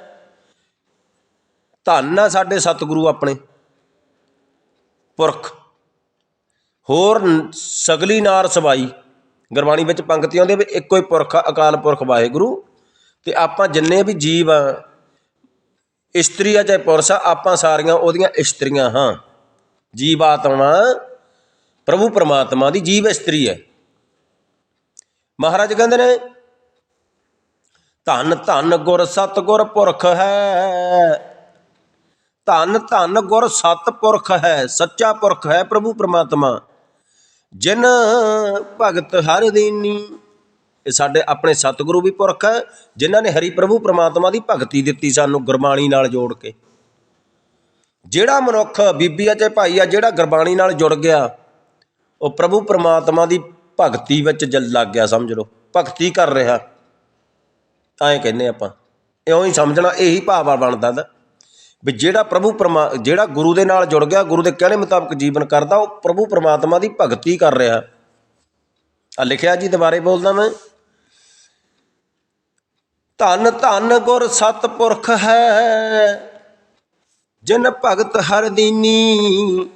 ਧੰਨ ਆ ਸਾਡੇ ਸਤਿਗੁਰੂ ਆਪਣੇ। ਪੁਰਖ। ਹੋਰ ਸਗਲੀ ਨਾਰ ਸਵਾਈ ਗੁਰਬਾਣੀ ਵਿੱਚ ਪੰਕਤੀ ਆਉਂਦੀ ਵੀ ਇੱਕੋ ਹੀ ਪੁਰਖ ਅਕਾਲ ਪੁਰਖ ਵਾਹਿਗੁਰੂ। ਤੇ ਆਪਾਂ ਜਿੰਨੇ ਵੀ ਜੀਵ ਆ, ਇਸਤਰੀ ਆ ਚਾਹੇ ਪੁਰਸ਼ ਆ, ਆਪਾਂ ਸਾਰੀਆਂ ਉਹਦੀਆਂ ਇਸਤਰੀਆਂ ਹਾਂ। ਜੀਵ ਆਤਮਾ ਪ੍ਰਭੂ ਪਰਮਾਤਮਾ ਦੀ ਜੀਵ ਇਸਤਰੀ ਹੈ। ਮਹਾਰਾਜ ਕਹਿੰਦੇ ਨੇ, ਧੰਨ ਧੰਨ ਗੁਰ ਸਤਗੁਰ ਪੁਰਖ ਹੈ। ਧੰਨ ਧੰਨ ਗੁਰ ਸਤਪੁਰਖ ਹੈ, ਸੱਚਾ ਪੁਰਖ ਹੈ ਪ੍ਰਭੂ ਪਰਮਾਤਮਾ। ਜਿਨ ਭਗਤ ਹਰ ਦੀਨੀ ਇਹ ਸਾਡੇ ਆਪਣੇ ਸਤਿਗੁਰੂ ਵੀ ਪੁਰਖ ਹੈ, ਜਿਨ੍ਹਾਂ ਨੇ ਹਰੀ ਪ੍ਰਭੂ ਪ੍ਰਮਾਤਮਾ ਦੀ ਭਗਤੀ ਦਿੱਤੀ ਸਾਨੂੰ ਗੁਰਬਾਣੀ ਨਾਲ ਜੋੜ ਕੇ। ਜਿਹੜਾ ਮਨੁੱਖ ਬੀਬੀ ਆ ਚਾਹੇ ਭਾਈ ਆ, ਜਿਹੜਾ ਗੁਰਬਾਣੀ ਨਾਲ ਜੁੜ ਗਿਆ, ਉਹ ਪ੍ਰਭੂ ਪ੍ਰਮਾਤਮਾ ਦੀ ਭਗਤੀ ਵਿੱਚ ਜਲ, ਲੱਗ ਗਿਆ, ਸਮਝ ਲਓ। ਭਗਤੀ ਕਰ ਰਿਹਾ। ਐਂ ਕਹਿੰਦੇ ਆਪਾਂ। ਇਉਂ ਹੀ ਸਮਝਣਾ, ਇਹੀ ਭਾਵਾ ਬਣਦਾ ਦਾ। ਵੀ ਜਿਹੜਾ ਪ੍ਰਭੂ ਪਰਮਾ, ਜਿਹੜਾ ਗੁਰੂ ਦੇ ਨਾਲ ਜੁੜ ਗਿਆ, ਗੁਰੂ ਦੇ ਕਹਿਣੇ ਮੁਤਾਬਕ ਜੀਵਨ ਕਰਦਾ, ਉਹ ਪ੍ਰਭੂ ਪਰਮਾਤਮਾ ਦੀ ਭਗਤੀ ਕਰ ਰਿਹਾ। ਆ ਲਿਖਿਆ ਜੀ ਦੁਬਾਰੇ ਬੋਲਦਾ ਮੈਂ। ਧਨ ਧੰਨ ਗੁਰ ਸਤਪੁਰਖ ਹੈ, ਜਿਨ ਭਗਤ ਹਰ ਦੀਨੀ।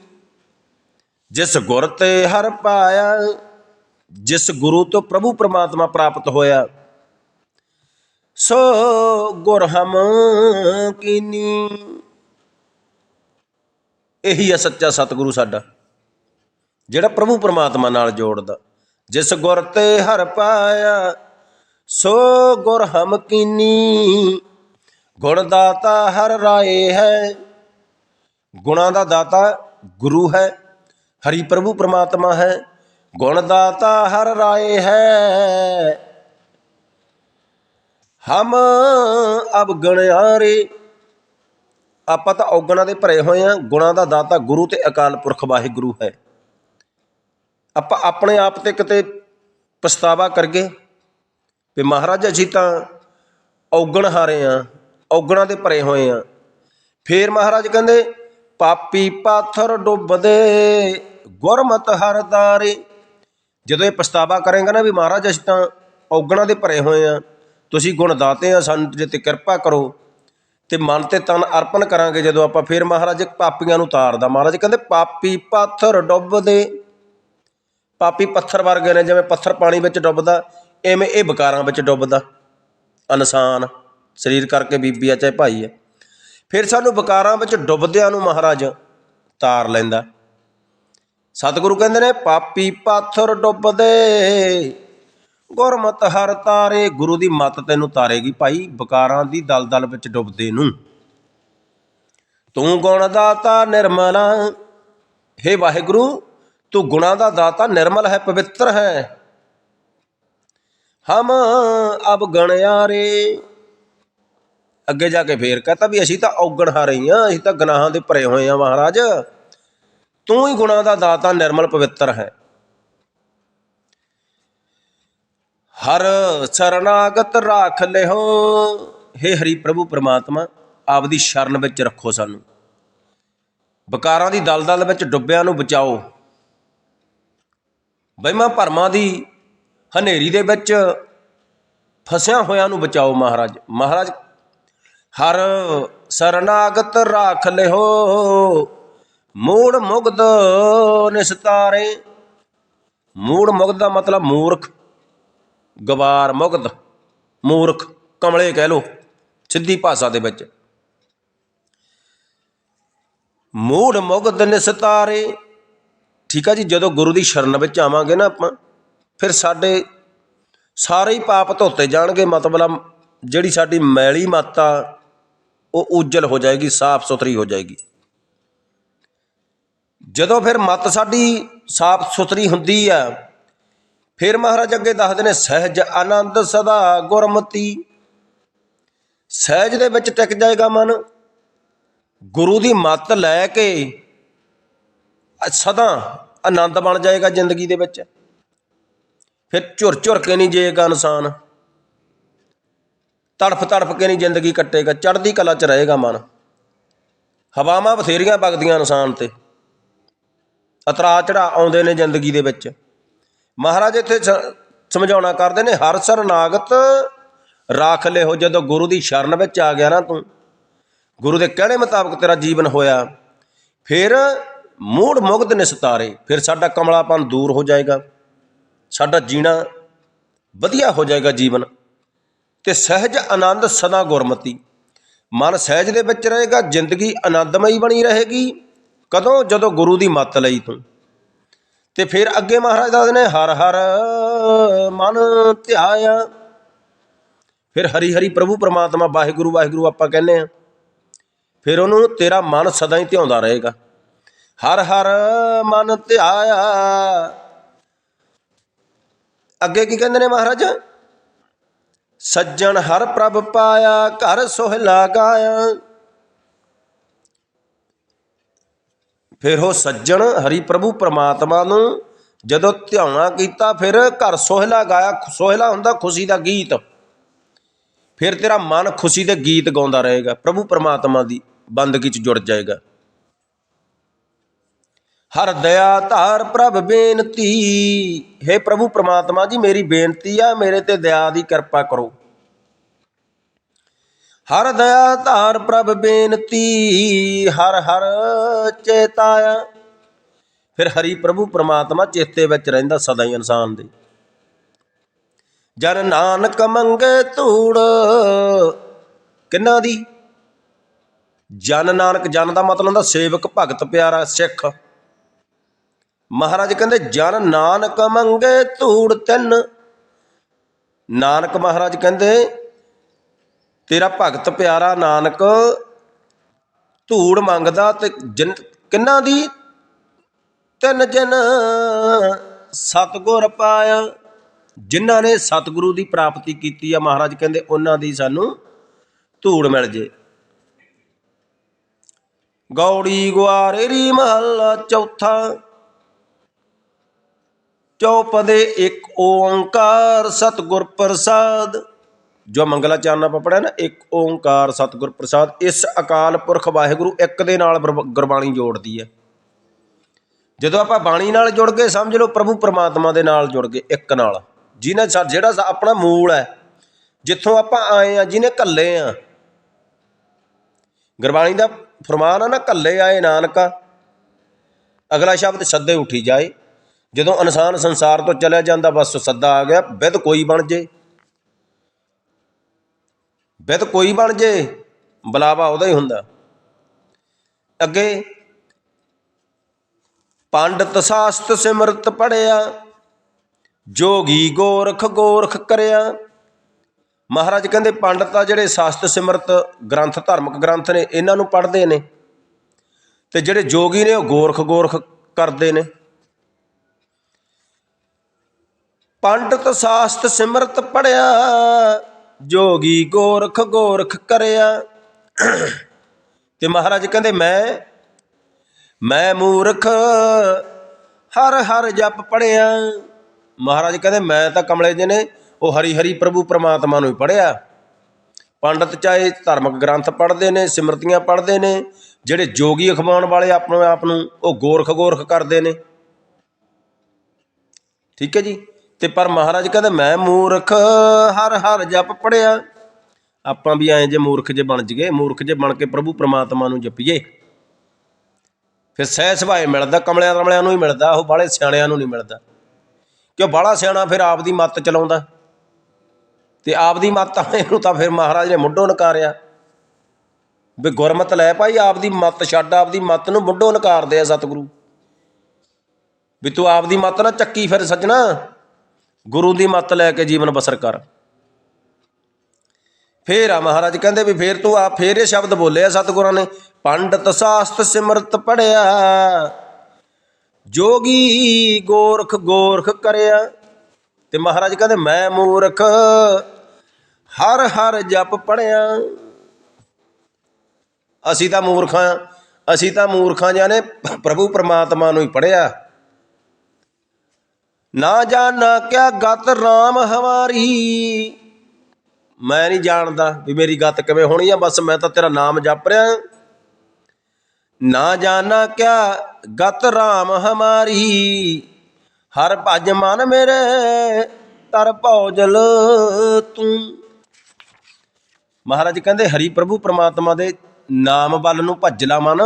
ਜਿਸ ਗੁਰ ਤੇ ਹਰ ਪਾਇਆ, ਜਿਸ ਗੁਰੂ ਤੋਂ ਪ੍ਰਭੂ ਪ੍ਰਮਾਤਮਾ ਪ੍ਰਾਪਤ ਹੋਇਆ, ਸੋ ਗੁਰ ਹਮ ਕੀਨੀ। ਇਹੀ ਹੈ ਸੱਚਾ ਸਤਿਗੁਰੂ ਸਾਡਾ, ਜਿਹੜਾ ਪ੍ਰਭੂ ਪ੍ਰਮਾਤਮਾ ਨਾਲ ਜੋੜਦਾ। ਜਿਸ ਗੁਰ ਤੇ ਹਰ ਪਾਇਆ ਸੋ ਗੁਰ ਹਮ ਕੀਨੀ। ਗੁਣ ਦਾਤਾ ਹਰ ਰਾਏ ਹੈ। ਗੁਣਾਂ ਦਾ ਦਾਤਾ ਗੁਰੂ ਹੈ। ਹਰੀ ਪ੍ਰਭੂ ਪ੍ਰਮਾਤਮਾ ਹੈ। ਗੁਣ ਦਾਤਾ ਹਰ ਰਾਏ ਹੈ। ਹਮ ਅਬ ਗਣਿਆਰੇ ਆਪਾਂ ਤਾਂ ਔਗਣਾ ਦੇ ਭਰੇ ਹੋਏ ਆ ਗੁਣਾਂ ਦਾ ਦਾਤਾ ਗੁਰੂ ਤੇ ਅਕਾਲ ਪੁਰਖ ਵਾਹਿਗੁਰੂ ਹੈ। ਆਪਾਂ ਆਪਣੇ ਆਪ ਤੇ ਕਿਤੇ ਪਛਤਾਵਾ ਕਰਗੇ ਵੀ ਮਹਾਰਾਜ ਅਸੀਂ ਤਾਂ ਔਗਣ ਹਾਰੇ ਹਾਂ ਔਗਣਾਂ ਦੇ ਭਰੇ ਹੋਏ ਹਾਂ ਫੇਰ ਮਹਾਰਾਜ ਕਹਿੰਦੇ, ਪਾਪੀ ਪਾਥਰ ਡੁੱਬਦੇ, ਗੁਰਮਤ ਹਰਦਾਰੇ ਜਦੋਂ ਇਹ ਪਛਤਾਵਾ ਕਰੇਗਾ ਨਾ ਵੀ ਮਹਾਰਾਜ ਅਸੀਂ ਤਾਂ ਔਗਣਾਂ ਦੇ ਭਰੇ ਹੋਏ ਆ, ਤੁਸੀਂ ਗੁਣ ਦਾਤੇ ਆ ਸਾਨੂੰ ਜੇ ਤੇ ਕਿਰਪਾ ਕਰੋ ਤੇ ਮਨ ਤੇ ਤਨ ਅਰਪਣ ਕਰਾਂਗੇ ਜਦੋਂ ਆਪਾਂ ਫੇਰ ਮਹਾਰਾਜ ਪਾਪੀਆਂ ਨੂੰ ਤਾਰਦਾ। ਮਹਾਰਾਜ ਕਹਿੰਦੇ, ਪਾਪੀ ਪਾਥਰ ਡੁੱਬਦੇ। ਪਾਪੀ ਪੱਥਰ ਵਰਗੇ ਨੇ, ਜਿਵੇਂ ਪੱਥਰ ਪਾਣੀ ਵਿੱਚ ਡੁੱਬਦਾ ਐਵੇਂ ਇਹ ਵਿਕਾਰਾਂ ਵਿੱਚ ਡੁੱਬਦਾ ਇਨਸਾਨ ਸਰੀਰ ਕਰਕੇ ਬੀਬੀ ਆ, ਚਾਹੇ ਭਾਈ ਆ। ਫਿਰ ਸਾਨੂੰ ਵਿਕਾਰਾਂ ਵਿੱਚ ਡੁੱਬਦਿਆਂ ਨੂੰ ਮਹਾਰਾਜ ਤਾਰ ਲੈਂਦਾ। ਸਤਿਗੁਰੂ ਕਹਿੰਦੇ ਨੇ, ਪਾਪੀ ਪਾਥਰ ਡੁੱਬਦੇ, ਗੁਰਮਤ ਹਰ ਤਾਰੇ, ਗੁਰੂ ਦੀ ਮਤ ਤੈਨੂੰ ਤਾਰੇਗੀ ਭਾਈ, ਵਿਕਾਰਾਂ ਦੀ ਦਲਦਲ ਵਿੱਚ ਡੁੱਬਦੇ ਨੂੰ। ਤੂੰ ਗੁਣ ਦਾਤਾ ਨਿਰਮਲਾ, ਹੇ ਵਾਹਿਗੁਰੂ, ਤੂੰ ਗੁਣਾਂ ਦਾ ਦਾਤਾ ਨਿਰਮਲ ਹੈ, ਪਵਿੱਤਰ ਹੈ। ਹਮ ਅਬ ਗਣਿਆਰੇ ਅੱਗੇ ਜਾ ਕੇ ਫੇਰ ਕਹਤਾ ਵੀ ਅਸੀਂ ਤਾਂ ਔਗਣ ਹਾਰੇ ਹਾਂ ਅਸੀਂ ਤਾਂ ਗੁਨਾਹਾਂ ਦੇ ਭਰੇ ਹੋਏ ਹਾਂ ਮਹਾਰਾਜ। ਤੂੰ ਹੀ ਗੁਣਾਂ ਦਾ ਦਾਤਾ ਨਿਰਮਲ ਪਵਿੱਤਰ ਹੈ। ਹਰ ਸਰਨਾਗਤ ਰਾਖ ਲਿਓ। ਹੇ ਹਰੀ ਪ੍ਰਭੂ ਪ੍ਰਮਾਤਮਾ, ਆਪਦੀ ਸ਼ਰਨ ਵਿੱਚ ਰੱਖੋ ਸਾਨੂੰ। ਵਿਕਾਰਾਂ ਦੀ ਦਲਦਲ ਵਿੱਚ ਡੁੱਬਿਆਂ ਨੂੰ ਬਚਾਓ। ਵਹਿਮਾਂ ਭਰਮਾਂ ਦੀ ਹਨੇਰੀ ਦੇ ਵਿੱਚ ਫਸਿਆ ਹੋਇਆਂ ਨੂੰ ਬਚਾਓ ਮਹਾਰਾਜ। ਮਹਾਰਾਜ, ਹਰ ਸਰਨਾਗਤ ਰਾਖ ਲਿਓ ਮੂੜ ਮੁਗਧ ਨਿਸਤਾਰੇ। ਮੂੜ ਮੁਗਧ ਦਾ ਮਤਲਬ ਮੂਰਖ, ਗਵਾਰ ਮੁਗਧ, ਮੂਰਖ, ਕਮਲੇ ਕਹਿ ਲੋ ਸਿੱਧੀ ਭਾਸ਼ਾ ਦੇ ਵਿੱਚ। ਮੂੜ ਮੁਗਦ ਨਿਸਤਾਰੇ, ਠੀਕ ਆ ਜੀ, ਜਦੋਂ ਗੁਰੂ ਦੀ ਸ਼ਰਨ ਵਿੱਚ ਆਵਾਂਗੇ ਨਾ ਆਪਾਂ ਫਿਰ ਸਾਡੇ ਸਾਰੇ ਹੀ ਪਾਪ ਧੋਤੇ ਜਾਣਗੇ, ਮਤਲਬ ਜਿਹੜੀ ਸਾਡੀ ਮੈਲੀ ਮੱਤ ਆ ਉਹ ਉਜਲ ਹੋ ਜਾਏਗੀ, ਸਾਫ਼ ਸੁਥਰੀ ਹੋ ਜਾਏਗੀ। ਜਦੋਂ ਫਿਰ ਮਤ ਸਾਡੀ ਸਾਫ਼ ਸੁਥਰੀ ਹੁੰਦੀ ਆ, ਫਿਰ ਮਹਾਰਾਜ ਅੱਗੇ ਦੱਸਦੇ ਨੇ, ਸਹਿਜ ਆਨੰਦ ਸਦਾ ਗੁਰਮਤੀ। ਸਹਿਜ ਦੇ ਵਿੱਚ ਟਿਕ ਜਾਏਗਾ ਮਨ, ਗੁਰੂ ਦੀ ਮੱਤ ਲੈ ਕੇ ਸਦਾ ਆਨੰਦ ਬਣ ਜਾਏਗਾ ਜ਼ਿੰਦਗੀ ਦੇ ਵਿੱਚ। ਫਿਰ ਝੁਰ ਝੁਰ ਕੇ ਨਹੀਂ ਜੀਏਗਾ ਇਨਸਾਨ। ਤੜਫ ਤੜਫ ਕੇ ਨਹੀਂ ਜ਼ਿੰਦਗੀ ਕੱਟੇਗਾ। ਚੜ੍ਹਦੀ ਕਲਾ 'ਚ ਰਹੇਗਾ ਮਨ। ਹਵਾਵਾਂ ਬਥੇਰੀਆਂ ਵਗਦੀਆਂ ਇਨਸਾਨ ਤੇ। ਅਤਰਾ ਚੜਾ ਆਉਂਦੇ ਨੇ ਜ਼ਿੰਦਗੀ ਦੇ ਵਿੱਚ। ਮਹਾਰਾਜ ਇੱਥੇ ਸਮਝਾਉਣਾ ਕਰਦੇ ਨੇ, ਹਰ ਸਰਨਾਗਤ ਰਾਖ ਲਿਓ, ਜਦੋਂ ਗੁਰੂ ਦੀ ਸ਼ਰਨ ਵਿੱਚ ਆ ਗਿਆ ਨਾ ਤੂੰ। ਗੁਰੂ ਦੇ ਕਹਿਣੇ ਮੁਤਾਬਕ ਤੇਰਾ ਜੀਵਨ ਹੋਇਆ। ਫਿਰ ਮੂੜ ਮੁਗਧ ਨਿਸਤਾਰੇ। ਫਿਰ ਸਾਡਾ ਕਮਲਾਪਨ ਦੂਰ ਹੋ ਜਾਏਗਾ। ਸਾਡਾ ਜੀਣਾ ਵਧੀਆ ਹੋ ਜਾਏਗਾ ਜੀਵਨ ਤੇ ਸਹਿਜ ਆਨੰਦ ਸਦਾ ਗੁਰਮਤੀ। ਮਨ ਸਹਿਜ ਦੇ ਵਿੱਚ ਰਹੇਗਾ, ਜ਼ਿੰਦਗੀ ਆਨੰਦਮਈ ਬਣੀ ਰਹੇਗੀ, ਕਦੋਂ? ਜਦੋਂ ਗੁਰੂ ਦੀ ਮੱਤ ਲਈ ਤੂੰ। ਤੇ ਫਿਰ ਅੱਗੇ ਮਹਾਰਾਜ ਦੱਸਦੇ ਨੇ, ਹਰ ਹਰ ਮਨ ਧਿਆਇਆ। ਫਿਰ ਹਰੀ ਹਰੀ ਪ੍ਰਭੂ ਪਰਮਾਤਮਾ, ਵਾਹਿਗੁਰੂ ਵਾਹਿਗੁਰੂ ਆਪਾਂ ਕਹਿੰਦੇ ਆ ਫਿਰ ਉਹਨੂੰ ਤੇਰਾ ਮਨ ਸਦਾ ਹੀ ਧਿਆਉਂਦਾ ਰਹੇਗਾ। ਹਰ ਹਰ ਮਨ ਧਿਆਇਆ। ਅੱਗੇ ਕੀ ਕਹਿੰਦੇ ਨੇ ਮਹਾਰਾਜ? ਸੱਜਣ ਹਰ ਪ੍ਰਭ ਪਾਇਆ, ਘਰ ਸੋਹਲਾ ਗਾਇਆ ਫਿਰ ਉਹ ਸੱਜਣ ਹਰੀ ਪ੍ਰਭੂ ਪ੍ਰਮਾਤਮਾ ਨੂੰ ਜਦੋਂ ਧਿਆਉਣਾ ਕੀਤਾ, ਫਿਰ ਘਰ ਸੋਹਿਲਾ ਗਾਇਆ ਸੋਹਿਲਾ ਹੁੰਦਾ ਖੁਸ਼ੀ ਦਾ ਗੀਤ। ਫਿਰ ਤੇਰਾ ਮਨ ਖੁਸ਼ੀ ਦੇ ਗੀਤ ਗਾਉਂਦਾ ਰਹੇਗਾ। ਪ੍ਰਭੂ ਪ੍ਰਮਾਤਮਾ ਦੀ ਬੰਦਗੀ ਚ ਜੁੜ ਜਾਏਗਾ। ਹਰ ਦਇਆ ਧਾਰ ਪ੍ਰਭ ਬੇਨਤੀ। ਹੈ ਪ੍ਰਭੂ ਪ੍ਰਮਾਤਮਾ ਜੀ, ਮੇਰੀ ਬੇਨਤੀ ਆ, ਮੇਰੇ ਤੇ ਦਇਆ ਦੀ ਕਿਰਪਾ ਕਰੋ। ਹਰ ਦਇਆ ਧਾਰ ਪ੍ਰਭ ਬੇਨਤੀ, ਹਰ ਹਰ ਚੇਤਾਇਆ ਫਿਰ ਹਰੀ ਪ੍ਰਭੂ ਪ੍ਰਮਾਤਮਾ ਚੇਤੇ ਵਿੱਚ ਰਹਿੰਦਾ ਸਦਾ ਹੀ ਇਨਸਾਨ ਦੇ। ਜਨ ਨਾਨਕ ਮੰਗੇ ਧੂੜ, ਕਿੰਨਾ ਦੀ? ਜਨ ਨਾਨਕ, ਜਨ ਦਾ ਮਤਲਬ ਹੁੰਦਾ ਸੇਵਕ ਭਗਤ ਪਿਆਰਾ ਸਿੱਖ। ਮਹਾਰਾਜ ਕਹਿੰਦੇ, ਜਨ ਨਾਨਕ ਮੰਗੇ ਧੂੜ ਤਿੰਨ। ਨਾਨਕ ਮਹਾਰਾਜ ਕਹਿੰਦੇ, ਤੇਰਾ ਭਗਤ ਪਿਆਰਾ ਨਾਨਕ, ਧੂੜ ਮੰਗਦਾ ਤੇ ਜਿਨ, ਕਿੰਨਾ ਦੀ? ਤਿੰਨ ਜਨ ਸਤਗੁਰ ਪਾਇਆ। ਜਿਨ੍ਹਾਂ ਨੇ ਸਤਿਗੁਰੂ ਦੀ ਪ੍ਰਾਪਤੀ ਕੀਤੀ ਆ, ਮਹਾਰਾਜ ਕਹਿੰਦੇ, ਉਹਨਾਂ ਦੀ ਸਾਨੂੰ ਧੂੜ ਮਿਲ ਜੇ। ਗੌੜੀ ਗੁਆਰੇਰੀ ਮਹੱਲਾ ਚੌਥਾ। ਚੌਪਦੇ ਇੱਕ ਓੰਕਾਰ ਸਤਿਗੁਰ ਪ੍ਰਸਾਦ। ਜੋ ਮੰਗਲਾ ਮੰਗਲਾਚਰਨ ਆਪਾਂ ਪੜਿਆ ਨਾ, ਇੱਕ ਓੰਕਾਰ ਸਤਿਗੁਰ ਪ੍ਰਸਾਦ, ਇਸ ਅਕਾਲ ਪੁਰਖ ਵਾਹਿਗੁਰੂ ਇੱਕ ਦੇ ਨਾਲ ਗੁਰਬਾਣੀ ਜੋੜਦੀ ਹੈ। ਜਦੋਂ ਆਪਾਂ ਬਾਣੀ ਨਾਲ ਜੁੜ ਗਏ, ਸਮਝ ਲਓ ਪ੍ਰਭੂ ਪਰਮਾਤਮਾ ਦੇ ਨਾਲ ਜੁੜ ਗਏ, ਇੱਕ ਨਾਲ। ਜਿਹਨੇ ਜਿਹੜਾ ਆਪਣਾ ਮੂਲ ਹੈ, ਜਿੱਥੋਂ ਆਪਾਂ ਆਏ ਆ ਜਿਹਨੇ ਕੱਲੇ ਆ ਗੁਰਬਾਣੀ ਦਾ ਫਰਮਾਨ ਆ ਨਾ, ਕੱਲੇ ਆਏ ਨਾਨਕਾ। ਅਗਲਾ ਸ਼ਬਦ ਸੱਦੇ ਉੱਠੀ ਜਾਏ। ਜਦੋਂ ਇਨਸਾਨ ਸੰਸਾਰ ਤੋਂ ਚਲਿਆ ਜਾਂਦਾ, ਬਸ ਸੱਦਾ ਆ ਗਿਆ ਵਿਦ ਕੋਈ ਬਣ ਜੇ। ਵਿਦ ਕੋਈ ਬਣ ਜੇ, ਬੁਲਾਵਾ ਉਹਦਾ ਹੀ ਹੁੰਦਾ। ਅੱਗੇ, ਪੰਡਤ ਸਾਸਤ ਸਿਮਰਤ ਪੜਿਆ ਜੋਗੀ ਗੋਰਖ ਗੋਰਖ ਕਰਿਆ। ਮਹਾਰਾਜ ਕਹਿੰਦੇ, ਪੰਡਤ ਆ ਜਿਹੜੇ ਸਾਸਤ ਸਿਮਰਤ ਗ੍ਰੰਥ, ਧਾਰਮਿਕ ਗ੍ਰੰਥ ਨੇ, ਇਹਨਾਂ ਨੂੰ ਪੜ੍ਹਦੇ ਨੇ। ਤੇ ਜਿਹੜੇ ਜੋਗੀ ਨੇ, ਉਹ ਗੋਰਖ ਗੋਰਖ ਕਰਦੇ ਨੇ। ਪੰਡਤ ਸਾਸਤ ਸਿਮਰਤ ਪੜਿਆ, ਜੋਗੀ ਗੋਰਖ ਗੋਰਖ ਕਰਿਆ। ਤੇ ਮਹਾਰਾਜ ਕਹਿੰਦੇ, ਮੈਂ ਮੈਂ ਮੂਰਖ, ਹਰ ਹਰ ਜਪ ਪੜਿਆ। ਮਹਾਰਾਜ ਕਹਿੰਦੇ, ਮੈਂ ਤਾਂ ਕਮਲੇ ਜੀ ਨੇ, ਉਹ ਹਰੀ ਹਰੀ ਪ੍ਰਭੂ ਪ੍ਰਮਾਤਮਾ ਨੂੰ ਹੀ ਪੜਿਆ। ਪੰਡਤ ਚਾਹੇ ਧਾਰਮਿਕ ਗ੍ਰੰਥ ਪੜ੍ਹਦੇ ਨੇ, ਸਿਮਰਤੀਆਂ ਪੜ੍ਹਦੇ ਨੇ, ਜਿਹੜੇ ਜੋਗੀ ਅਖਵਾਉਣ ਵਾਲੇ ਆਪਣੇ ਆਪ ਨੂੰ, ਉਹ ਗੋਰਖ ਗੋਰਖ ਕਰਦੇ ਨੇ। ਠੀਕ ਹੈ ਜੀ? ਤੇ ਪਰ ਮਹਾਰਾਜ ਕਹਿੰਦੇ, ਮੈਂ ਮੂਰਖ, ਹਰ ਹਰ ਜਪ ਪੜਿਆ ਆਪਾਂ ਵੀ ਐਂ ਜੇ ਮੂਰਖ ਜੇ ਬਣ ਜਗੇ ਮੂਰਖ ਜੇ ਬਣ ਕੇ ਪ੍ਰਭੂ ਪ੍ਰਮਾਤਮਾ ਨੂੰ ਜਪੀਏ। ਫਿਰ ਸਹਿ ਸੁਭਾਏ ਮਿਲਦਾ, ਕਮਲਿਆਂ ਕਮਲਿਆਂ ਨੂੰ ਹੀ ਮਿਲਦਾ, ਉਹ ਬਾਲੇ ਸਿਆਣਿਆਂ ਨੂੰ ਨਹੀਂ ਮਿਲਦਾ। ਕਿਉਂ ਬਾਹਲਾ ਸਿਆਣਾ ਫਿਰ ਆਪ ਦੀ ਮੱਤ ਚਲਾਉਂਦਾ? ਤੇ ਆਪਦੀ ਮੱਤ ਵਾਲੇ ਨੂੰ ਤਾਂ ਫਿਰ ਮਹਾਰਾਜ ਨੇ ਮੁੱਢੋਂ ਨਕਾਰਿਆ। ਵੀ ਗੁਰਮਤ ਲੈ ਭਾਈ, ਆਪਦੀ ਮੱਤ ਛੱਡ, ਆਪਦੀ ਮੱਤ ਨੂੰ ਮੁੱਢੋਂ ਨਕਾਰਦੇ ਆ ਸਤਿਗੁਰੂ। ਵੀ ਤੂੰ ਆਪਦੀ ਮੱਤ ਨਾ ਚੱਕੀ ਫਿਰ ਸੱਜਣਾ। ਗੁਰੂ ਦੀ ਮੱਤ ਲੈ ਕੇ ਜੀਵਨ ਬਸਰ ਕਰ। ਫੇਰ ਆ ਮਹਾਰਾਜ ਕਹਿੰਦੇ ਵੀ ਫੇਰ ਤੂੰ ਆ ਫੇਰ ਇਹ ਸ਼ਬਦ ਬੋਲੇ ਆ ਸਤਿਗੁਰਾਂ ਨੇ, ਪੰਡਤ ਸਾਸਤ ਸਿਮਰਤ ਪੜਿਆ, ਜੋਗੀ ਗੋਰਖ ਗੋਰਖ ਕਰਿਆ। ਤੇ ਮਹਾਰਾਜ ਕਹਿੰਦੇ, ਮੈਂ ਮੂਰਖ, ਹਰ ਹਰ ਜਪ ਪੜਿਆ। ਅਸੀਂ ਤਾਂ ਮੂਰਖਾਂ, ਅਸੀਂ ਤਾਂ ਮੂਰਖਾਂ ਜਾਨੇ ਪ੍ਰਭੂ ਪਰਮਾਤਮਾ ਨੂੰ ਹੀ ਪੜਿਆ। ਨਾ ਜਾਣਾ ਕਿਆ ਗਤ RAM ਹਮਾਰੀ ਮੈਂ ਨਹੀਂ ਜਾਣਦਾ ਵੀ ਮੇਰੀ ਗਤ ਕਿਵੇਂ ਹੋਣੀ ਆ, ਬਸ ਮੈਂ ਤਾਂ ਤੇਰਾ ਨਾਮ ਜਪ ਰਿਹਾ ਨਾ ਜਾਣਾ ਕਿਆ ਗਤ RAM ਹਮਾਰੀ। ਹਰ ਭਜ ਮਨ ਮੇਰੇ, ਤਰ ਭੌਜਲ ਤੂੰ। ਮਹਾਰਾਜ ਕਹਿੰਦੇ, ਹਰੀ ਪ੍ਰਭੂ ਪ੍ਰਮਾਤਮਾ ਦੇ ਨਾਮ ਵੱਲ ਨੂੰ ਭੱਜਲਾ ਮਨ।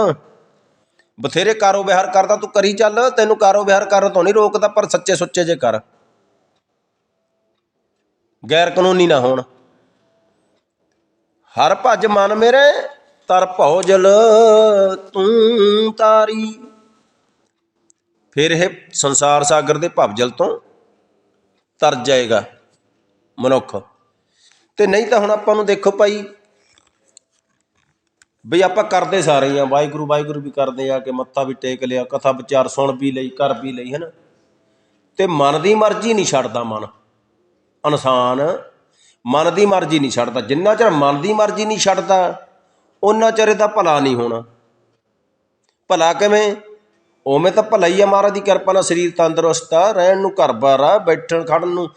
ਬਥੇਰੇ ਕਾਰੋਬਾਰ ਕਰਦਾ, ਤੂੰ ਕਰੀ ਚੱਲ, ਤੈਨੂੰ ਕਾਰੋਬਾਰ ਕਰਨ ਤੋਂ ਨਹੀਂ ਰੋਕਦਾ, ਪਰ ਸੱਚੇ ਸੁੱਚੇ ਜੇ ਕਰ। ਗੈਰ ਕਾਨੂੰਨੀ ਨਾ ਹੋਣ। ਹਰ ਭੱਜ ਮਨ ਮੇਰੇ, ਤਰ ਭੌਜਲ ਤੂੰ ਤਾਰੀ। ਫਿਰ ਇਹ ਸੰਸਾਰ ਸਾਗਰ ਦੇ ਭਵਜਲ ਤੋਂ ਤਰ ਜਾਏਗਾ ਮਨੁੱਖ। ਤੇ ਨਹੀਂ ਤਾਂ ਹੁਣ ਆਪਾਂ ਨੂੰ ਦੇਖੋ ਭਾਈ ਬਈ ਆਪਾਂ ਕਰਦੇ ਸਾਰੇ ਆ, ਵਾਹਿਗੁਰੂ ਵਾਹਿਗੁਰੂ ਵੀ ਕਰਦੇ ਆ ਕਿ ਮੱਥਾ ਵੀ ਟੇਕ ਲਿਆ, ਕਥਾ ਵਿਚਾਰ ਸੁਣ ਵੀ ਲਈ, ਕਰ ਵੀ ਲਈ ਹੈ ਤੇ ਮਨ ਦੀ ਮਰਜ਼ੀ ਨਹੀਂ ਛੱਡਦਾ ਮਨ। ਇਨਸਾਨ ਮਨ ਦੀ ਮਰਜ਼ੀ ਨਹੀਂ ਛੱਡਦਾ। ਜਿੰਨਾ ਚਿਰ ਮਨ ਦੀ ਮਰਜ਼ੀ ਨਹੀਂ ਛੱਡਦਾ ਉਹਨਾਂ ਚਿਰ ਇਹਦਾ ਭਲਾ ਨਹੀਂ ਹੋਣਾ। ਭਲਾ ਕਿਵੇਂ? ਉਵੇਂ ਤਾਂ ਭਲਾ ਹੀ ਆ ਮਹਾਰਾਜ ਦੀ ਕਿਰਪਾ ਨਾਲ ਸਰੀਰ ਤੰਦਰੁਸਤ ਆ, ਰਹਿਣ ਨੂੰ ਘਰ-ਬਾਰ ਆ, ਬੈਠਣ, ਖੜਨ ਨੂੰ